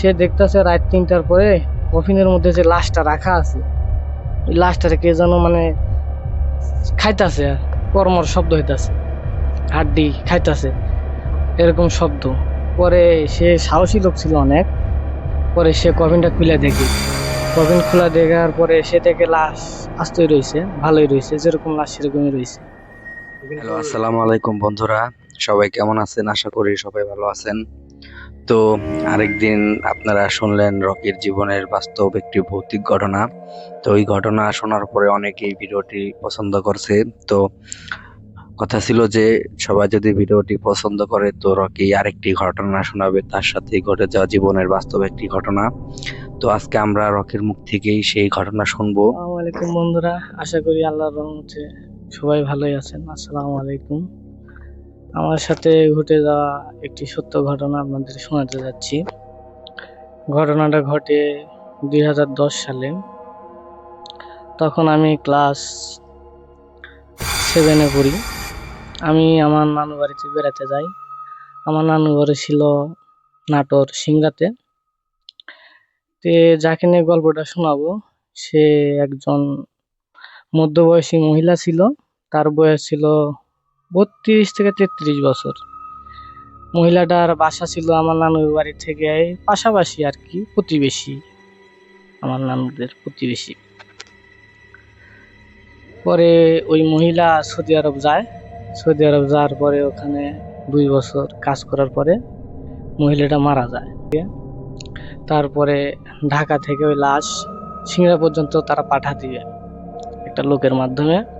সে দেখতেছে রাত তিনটার পরে কফিনের মধ্যে যে লাশটা রাখা আছে, ওই লাশটারে কে যেন মানে খাইতাছে আর কর্মর শব্দ হইতাছে, হাড্ডি খাইতাছে, এরকম শব্দ। পরে সে সাহসী লোক ছিল অনেক, পরে সে কফিনটা খুলে দেখে। কফিন খোলা দেখার পরে সে থেকে লাশ আস্তই রয়েছে ভালোই রয়েছে যেরকম লাশ সেরকমই রয়েছে হ্যালো, আসসালামু আলাইকুম বন্ধুরা, সবাই কেমন আছেন? আশা করি সবাই ভালো আছেন। তো আরেকদিন আপনারা শুনলেন রকির জীবনের বাস্তব একটি ভৌতিক ঘটনা। তো ওই ঘটনা শোনার পরে অনেকেই ভিডিওটি পছন্দ করছে। তো কথা ছিল যে সবাই যদি ভিডিওটি পছন্দ করে, তো রকি আরেকটি ঘটনা শোনাবে, তার সাথে ঘটে যাওয়া জীবনের বাস্তব একটি ঘটনা। তো আজকে আমরা রকির মুখ থেকেই সেই ঘটনা শুনব। বন্ধুরা, আশা করি আল্লাহর রহমতে সবাই ভালোই আছেন। আসসালামু আলাইকুম। আমার সাথে ঘটে যাওয়া একটি সত্য ঘটনা আপনাদের শোনাতে যাচ্ছি। ঘটনাটা ঘটে দুই হাজার দশ সালে। তখন আমি ক্লাস সেভেনে পড়ি। আমি আমার নানু বাড়িতে বেড়াতে যাই। আমার নানু বাড়ি ছিল নাটোর সিংড়াতে। তে যাকে নিয়ে গল্পটা শোনাবো, সে একজন মধ্যবয়সী মহিলা ছিল। তার বয়স ছিল বত্রিশ থেকে তেত্রিশ বছর। মহিলাটার বাসা ছিল আমার নানুর বাড়ি থেকে পাশাপাশি আর কি, প্রতিবেশী। আমার নানুদের প্রতিবেশী। পরে ওই মহিলা সৌদি আরব যায়। সৌদি আরব যাওয়ার পরে ওখানে দুই বছর কাজ করার পরে মহিলাটা মারা যায়। তারপরে ঢাকা থেকে ওই লাশ সিংড়া পর্যন্ত তারা পাঠা দিবে একটা লোকের মাধ্যমে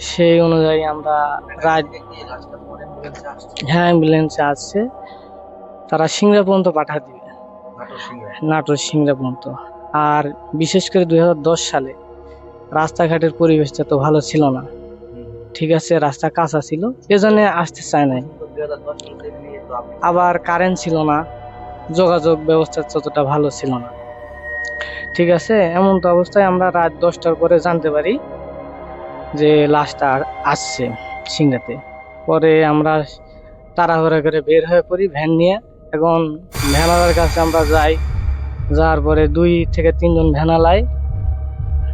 সেই অনুযায়ী আমরা হ্যাঁ অ্যাম্বুলেন্সে আসছে। তারা সিংড়া পর্যন্ত পাঠা দিবে। নাটোর সিংড়া পর্যন্ত। আর বিশেষ করে দু হাজার দশ সালে রাস্তাঘাটের পরিবেশটা তো ভালো ছিল না। ঠিক আছে, রাস্তা কাঁচা ছিল। এজন্য আসতে চায় নাই। আবার কারেন্ট ছিল না। যোগাযোগ ব্যবস্থা ততটা ভালো ছিল না। ঠিক আছে, এমন তো অবস্থায় আমরা রাত দশটার পরে জানতে পারি। যে লাশটা আসছে সিংড়াতে। পরে আমরা তাড়াহুড়া করে বের হয়ে পড়ি ভ্যান নিয়ে। এখন ভ্যানালার কাছে আমরা যাই। যাওয়ার পরে দুই থেকে তিনজন ভ্যানালাই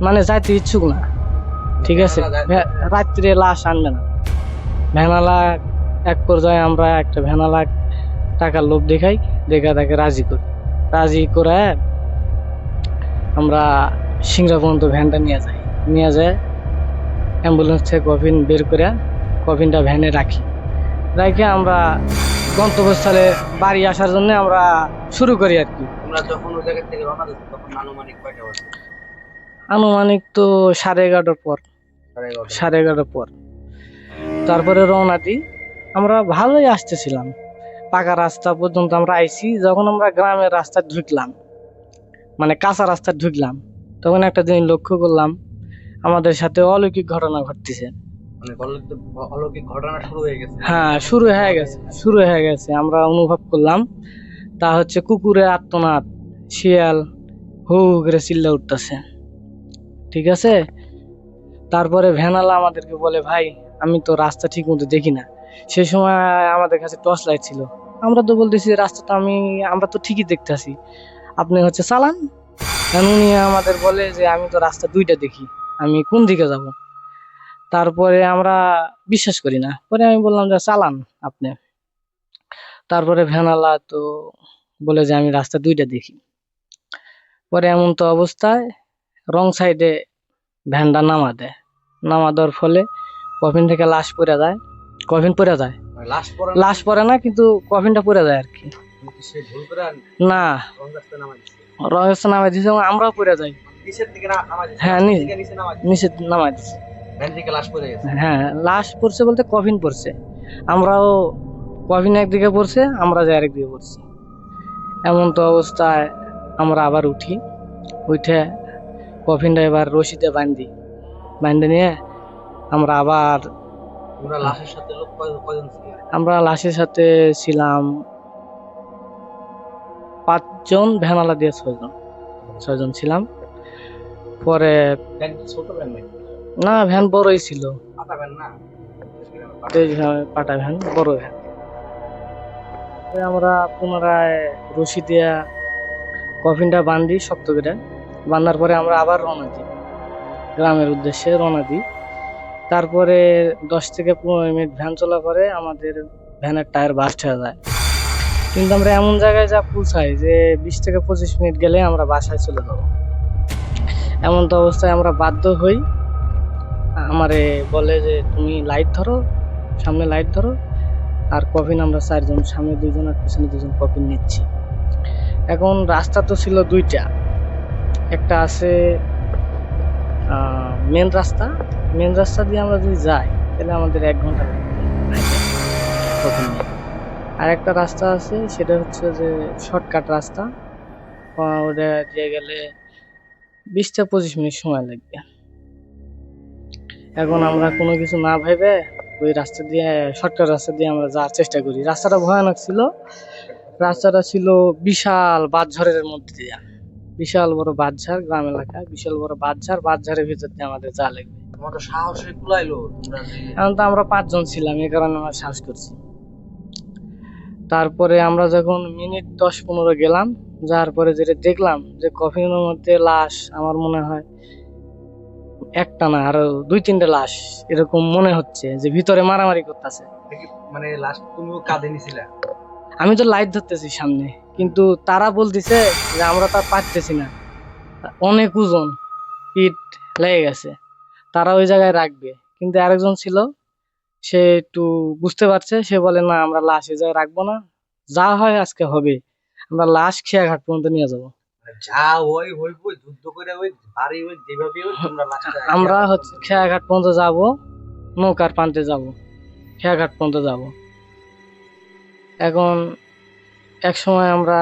মানে যাইতে ইচ্ছুক না। ঠিক আছে? রাত্রে লাশ আনবে না। ভ্যানালা এক পর্যায়ে আমরা একটা ভ্যানালা টাকার লোভ দেখাই দেখা তাকে রাজি করি। রাজি করে আমরা সিংড়া পর্যন্ত ভ্যানটা নিয়ে যাই। নিয়ে যায় অ্যাম্বুলেন্স থেকে কফিন বের করে কফিনটা ভ্যানে রাখি। রেখে আমরা গন্তব্যস্থলে বাড়ি আসার জন্য আমরা শুরু করি আর কি। তোমরা যখন ওই জায়গা থেকে রওনা দিচ্ছ তখন আনুমানিক কয়টা বাজে? আনুমানিক তো সাড়ে এগারোটার পর। সাড়ে এগারোটার পর। তারপরে রওনা দিই আমরা ভালোই আসতেছিলাম। পাকা রাস্তা পর্যন্ত আমরা আইছি যখন আমরা গ্রামের রাস্তায় ঢুকলাম মানে কাঁচা রাস্তায় ঢুকলাম তখন একটা জিনিস লক্ষ্য করলাম আমাদের সাথে অলৌকিক ঘটনা ঘটতেছে। মানে অলৌকিক- ঘটনা শুরু হয়ে গেছে। হ্যাঁ শুরু হয়ে গেছে শুরু হয়ে গেছে। আমরা অনুভব করলাম তা হচ্ছে কুকুরের আত্মনাদ শিয়াল হু করে চিল্লা উঠতেছে। ঠিক আছে? তারপরে ভ্যানালা আমাদেরকে বলে ভাই আমি তো রাস্তা ঠিক মতো দেখি না। সে সময় আমাদের কাছে টর্চ লাইট ছিল। আমরা তো বলতেছি রাস্তাটা আমি আমরা তো ঠিকই দেখতেছি। আপনি হচ্ছে চালান? উনি আমাদের বলে যে আমি তো রাস্তা দুইটা দেখি। আমি কোন দিকে যাব? তারপরে আমরা বিশ্বাস করি না। পরে আমি বললাম যে চালান আপনি। তারপরে ভ্যানালা তো বলে যে আমি রাস্তা দুইটা দেখি। পরে এমন তো অবস্থায় রং সাইডে ভ্যানটা নামা দেয়। নামা দেওয়ার ফলে কফিন থেকে লাশ পড়ে যায়। কফিন পড়ে যায়। লাশ পরে লাশ পড়ে না কিন্তু কফিনটা পড়ে যায় আর কি। না। রং রহস্য নামা দিয়েছে আমরাও পড়ে যাই। হ্যাঁ, নিচের নি- দিকে নিচে নামা দিচ্ছে নিচে নামা দিচ্ছে ভ্যান থেকে লাশ পড়ে গেছে? হ্যাঁ লাশ পড়ছে বলতে কফিন পড়ছে। আমরাও কফিন একদিকে পড়ছে আমরা যাই আরেকদিকে পড়ছি। এমন তো অবস্থায় আমরা আবার উঠি। উঠে কফিনটা এবার রশিতে বান্ধি। বান্ধে নিয়ে আমরা আবার আমরা লাশের সাথে ছিলাম? পাঁচজন ভ্যানালা দিয়ে ছয়জন। ছয়জন ছিলাম। পরে না ভ্যান বড়ই ছিল। পাতা ভ্যান না? পাটা ভ্যান বড় ভ্যান আমরা পুনরায় রশি দিয়া কফিনটা বান্ধি শক্ত করে বান্ধার পরে আমরা আবার রওনা দিই। গ্রামের উদ্দেশ্যে রওনা দিই। তারপরে দশ থেকে পনেরো মিনিট ভ্যান চলা করে আমাদের ভ্যানের টায়ার বাস্ট হয়ে যায়। কিন্তু আমরা এমন জায়গায় যা পৌঁছাই যে বিশ থেকে পঁচিশ মিনিট গেলে আমরা বাসায় চলে যাব। এমন তো অবস্থায় আমরা বাধ্য হই। আমারে বলে যে, তুমি লাইট ধরো, সামনে লাইট ধরো। আর কফিন আমরা চারজন, সামনে দুইজন আর পিছনে দুজন কফিন নিচ্ছি। এখন রাস্তা তো ছিল দুইটা। একটা আছে মেন রাস্তা। মেন রাস্তা দিয়ে আমরা যদি যাই, তাহলে আমাদের এক ঘণ্টা কফিন আর একটা রাস্তা আছে, সেটা হচ্ছে যে শর্টকাট রাস্তা। ওটা দিয়ে গেলে বিশ থেকে পঁচিশ মিনিট সময় লাগবে। এখন আমরা কোনো কিছু না ভেবে ওই রাস্তা দিয়ে শর্টকাট রাস্তা দিয়ে আমরা যাওয়ার চেষ্টা করি। রাস্তাটা ভয়ানক ছিল। রাস্তাটা ছিল বিশাল বাঁধঝড়ের মধ্যে দিয়ে। বিশাল বড় বাঁধঝাড় গ্রাম এলাকা। বিশাল বড় বাঁধঝাড় বাঁধঝাড়ের ভিতর দিয়ে আমাদের যা লাগবে। এখন তো আমরা পাঁচজন ছিলাম এই কারণে আমরা সাহস করছি। তারপরে আমরা যখন মিনিট দশ পনেরো গেলাম যাওয়ার পরে যেটা দেখলাম যে কফিনের মধ্যে লাশ আমার মনে হয় একটা না আরও দুই তিনটে লাশ এরকম মনে হচ্ছে যে ভিতরে মারামারি করতেছে। মানে তুমিও কাঁধে নিছিলা? আমি তো লাইট ধরতেছি সামনে কিন্তু তারা বলতেছে যে আমরা তা পারতেছি না। অনেক ওজন ইট লেগে গেছে তারা ওই জায়গায় রাখবে। কিন্তু আরেকজন ছিল সে একটু বুঝতে পারছে সে বলে না আমরা লাশ এই জায়গায় রাখব না। যা হয় আজকে হবে। আমরা লাশ খেয়াঘাট পর্যন্ত নিয়ে যাব। যা ওই হইব যুদ্ধ করে ওই ভারী ওই যেভাবে তোমরা আমরা হচ্ছে খেয়াঘাট পর্যন্ত যাব নৌকার প্রান্তে যাব খেয়াঘাট পর্যন্ত যাব। এখন এক সময় আমরা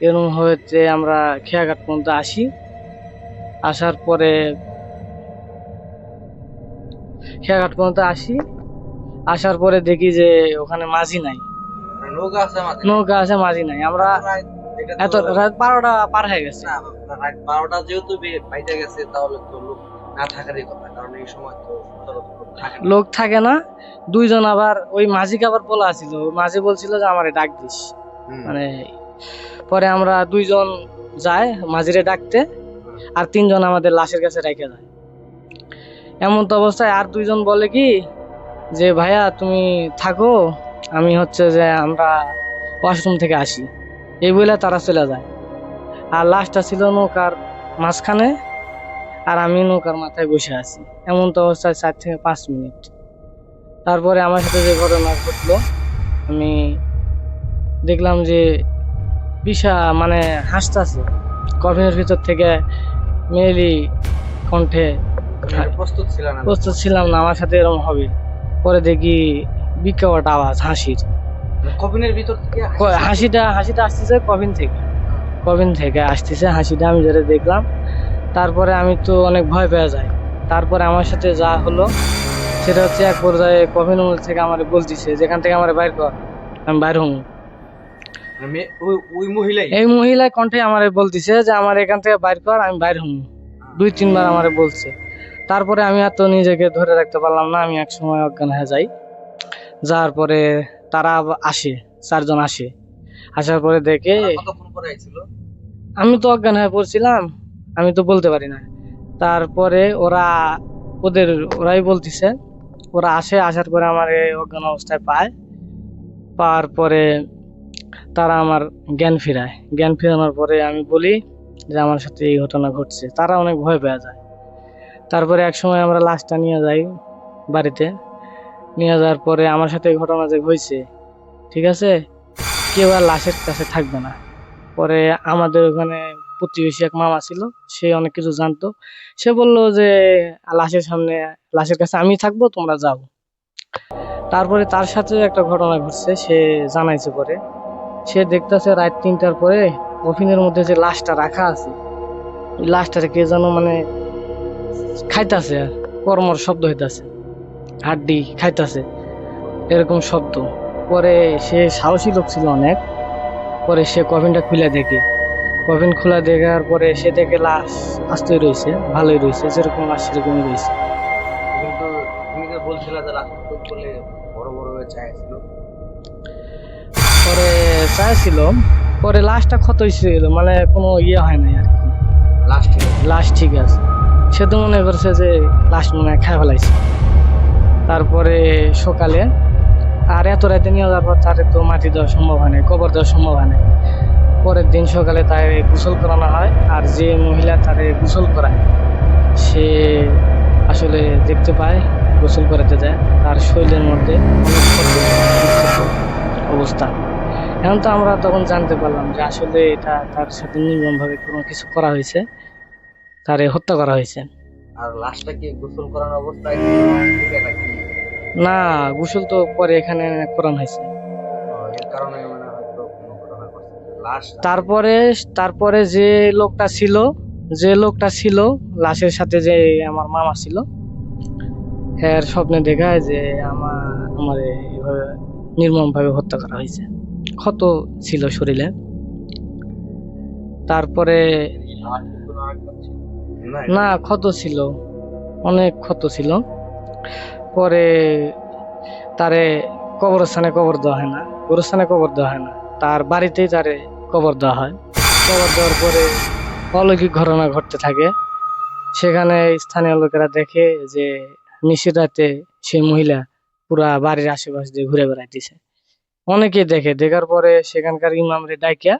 এরকম হয়েছে আমরা খেয়াঘাট পর্যন্ত আসি আসার পরে খেয়াঘাট পর্যন্ত আসি আসার পরে দেখি যে ওখানে মাঝি নাই। নৌকা আছে মাঝি। নাই। আমরা এত রাত বারোটা পার হয়ে গেছে। রাত বারোটা যেহেতু বাইরে গেছে তাহলে তো লোক না থাকারই কথা কারণ এই সময় তো লোক থাকে না। দুইজন আবার ওই মাঝিকে আবার বলা ছিল ওই মাঝি বলছিল যে আমারে ডাক দিস। মানে পরে আমরা দুইজন যাই মাঝিরে ডাকতে আর তিনজন আমাদের লাশের কাছে রেখে যায়। এমন তো অবস্থায় আর দুইজন বলে কি যে ভাইয়া তুমি থাকো আমি হচ্ছে যে আমরা ওয়াশরুম থেকে আসি। এই বলে তারা চলে যায়। আর লাস্টটা ছিল নৌকার মাঝখানে আর আমি নৌকার মাথায় বসে আছি। এমন তো অবস্থায় চার থেকে পাঁচ মিনিট। তারপরে আমার সাথে যে ঘটনা ঘটলো আমি দেখলাম যে বিশা মানে হাসতাছে। কফিনের ভিতর থেকে মেয়েলি কণ্ঠে প্রস্তুত ছিল না প্রস্তুত ছিলাম না আমার সাথে এরকম হবে। পরে দেখি বিকট আওয়াজ হাসির। মানে কফিনের ভিতর থেকে হাসিটা হাসিটা আসতেছে কফিন থেকে। কফিন থেকে আসতেছে হাসিটা আমি যেটা দেখলাম। তারপরে আমি তো অনেক ভয় পেয়ে যাই। তারপরে আমার সাথে যা হলো সেটা হচ্ছে এক পর্যায়ে কফিনের মধ্যে থেকে আমার বলতেছে যেখান থেকে আমার বাইর কর আমি বাইর হম। মানে ওই ওই মহিলাই? এই মহিলা কণ্ঠে আমারে বলতেছে যে আমার এখান থেকে বাইর কর আমি বাইর হম। দুই তিনবার আমার বলছে। তারপরে আমি আর তো নিজেকে ধরে রাখতে পারলাম না আমি এক সময় অজ্ঞান হয়ে যাই। যাওয়ার পরে তারা আসে চারজন আসে। আসার পরে দেখে আমি তো অজ্ঞান হয়ে পড়ছিলাম আমি তো বলতে পারি না। তারপরে ওরা ওদের ওরাই বলতেছে ওরা আসে আসার পরে আমার এই অজ্ঞান অবস্থায় পায়। পাওয়ার পরে তারা আমার জ্ঞান ফিরায়। জ্ঞান ফিরানোর পরে আমি বলি যে আমার সাথে এই ঘটনা ঘটছে। তারা অনেক ভয় পেয়ে যায়। তারপরে এক সময় আমরা লাশটা নিয়ে যাই বাড়িতে। নিয়ে যাওয়ার পরে আমার সাথে ঘটনা যে হয়েছে, ঠিক আছে? কেউ আর লাশের কাছে থাকবে না। পরে আমাদের ওখানে প্রতিবেশী এক মামা ছিল, সে অনেক কিছু জানতো। সে বলল যে, লাশের সামনে, লাশের কাছে আমি থাকব, তোমরা যাও। তারপরে তার সাথে একটা ঘটনা ঘটছে, সে জানাইছে পরে। সে দেখতেছে রাত তিনটার পরে কফিনের মধ্যে যে লাশটা রাখা আছে, ওই কে যেন মানে খাইতাছে কর্মর শব্দ হইতাছে। হাড্ডি খাইতেছে। এরকম শব্দ। পরে সে সাহসী লোক ছিল অনেক। পরে সে কফিনটা খুলে দেখে। কফিন খোলা দেখার পরে সে দেখে লাশ আস্তই রয়েছে ভালোই রয়েছে যেরকম লাশ সেরকমই রয়েছে। কিন্তু তুমি যে বলছিলে যে রাস্তা করলে বড় বড় হয়ে চাইছিল পরে চাইছিল পরে লাশটা ক্ষত হয়েছিল মানে কোনো ইয়ে হয় নাই আর কি। লাশ ঠিক আছে। সে তো মনে করছে যে লাশ মনে হয় খাই ফেলাইছে। তারপরে সকালে আর এত রাতে নিয়ে যাওয়ার পর তারে তো মাটি দেওয়া সম্ভব হয় না কবর দেওয়া সম্ভব হয় না পরের দিন সকালে তার গোসল করানো হয় আর যে মহিলা তারে গোসল করায়, সে আসলে দেখতে পায়, গোসল করাতে যায়, তার শরীরের মধ্যে অবস্থা। এখন তো আমরা তখন জানতে পারলাম যে আসলে এটা তার সাথে নির্মমভাবে কোনো কিছু করা হয়েছে, তারে হত্যা করা হয়েছে। আর লাস্টটা কি গোসল করানোর অবস্থায়? না গোসল তো পরে এখানে করানো হয়েছে মানে লাশ তারপরে তারপরে যে লোকটা ছিল যে লোকটা ছিল লাশের সাথে যে আমার মামা ছিল হ্যাঁ স্বপ্নে দেখায় যে আমার আমার এইভাবে নির্মমভাবে হত্যা করা হয়েছে। ক্ষত ছিল শরীরে। তারপরে না ক্ষত ছিল। অনেক ক্ষত ছিল। পরে তারে কবরস্থানে কবর দেওয়া হয় না গোরস্থানে কবর দেওয়া হয় না। তার বাড়িতেই তারে কবর দেওয়া হয়। কবর দেওয়ার পরে অলৌকিক ঘটনা ঘটতে থাকে। সেখানে স্থানীয় লোকেরা দেখে যে নিশির রাতে সেই মহিলা পুরা বাড়ির আশেপাশে দিয়ে ঘুরে বেড়াইতেছে। অনেকেই দেখে দেখার পরে সেখানকার ইমামরে ডাইকিয়া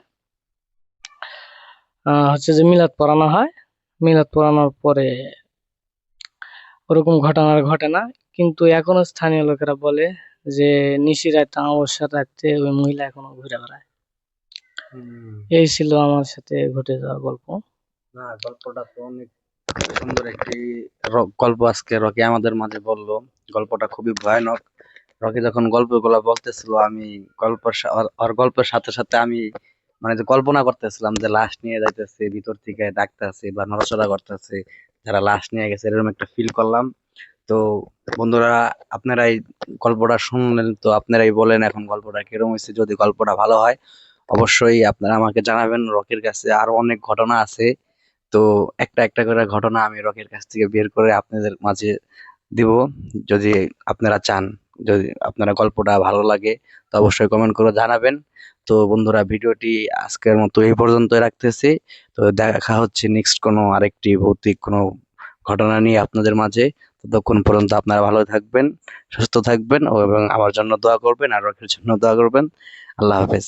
আহ, হচ্ছে যে মিলাদ পড়ানো হয়। মিলাদ পড়ানোর পরে ওরকম ঘটনা আর ঘটে না। কিন্তু এখনও স্থানীয় লোকেরা বলে যে নিশি রাতে অমাবস্যার রাতে ওই মহিলা এখনও ঘুরে বেড়ায়। এই ছিল আমার সাথে ঘটে যাওয়া গল্প। না গল্পটা তো অনেক সুন্দর একটি গল্প আজকে রকি আমাদের মাঝে বলল। গল্পটা খুবই ভয়ানক। রকি যখন গল্পগুলো বলতেছিল আমি গল্পের ওর গল্পের সাথে সাথে আমি মানে যে কল্পনা করতেছিলাম যে লাশ নিয়ে যাইতেছে ভিতর থেকে ডাকতেছে বা নড়াচড়া করতেছে যারা লাশ নিয়ে গেছে এরকম একটা ফিল করলাম। তো বন্ধুরা, আপনারাই গল্পটা শুনলেন, তো আপনারাই বলেন এখন গল্পটা কীরকম হয়েছে, যদি গল্পটা ভালো হয়, অবশ্যই আপনারা আমাকে জানাবেন রকির কাছে। আরও অনেক ঘটনা আছে, তো একটা একটা করে ঘটনা আমি রকির কাছ থেকে বের করে আপনাদের মাঝে দিব। যদি আপনারা চান, যদি আপনারা গল্পটা ভালো লাগে, তো অবশ্যই কমেন্ট করে জানাবেন। তো বন্ধুরা, ভিডিওটি আজকের মতো এই পর্যন্তই রাখতেছি। তো দেখা হচ্ছে নেক্সট কোনো আরেকটি ভৌতিক কোনো ঘটনা নিয়ে আপনাদের মাঝে। ততক্ষণ পর্যন্ত আপনারা ভালো থাকবেন, সুস্থ থাকবেন এবং আমার জন্য দোয়া করবেন আর রকির জন্য দোয়া করবেন। আল্লাহ হাফেজ।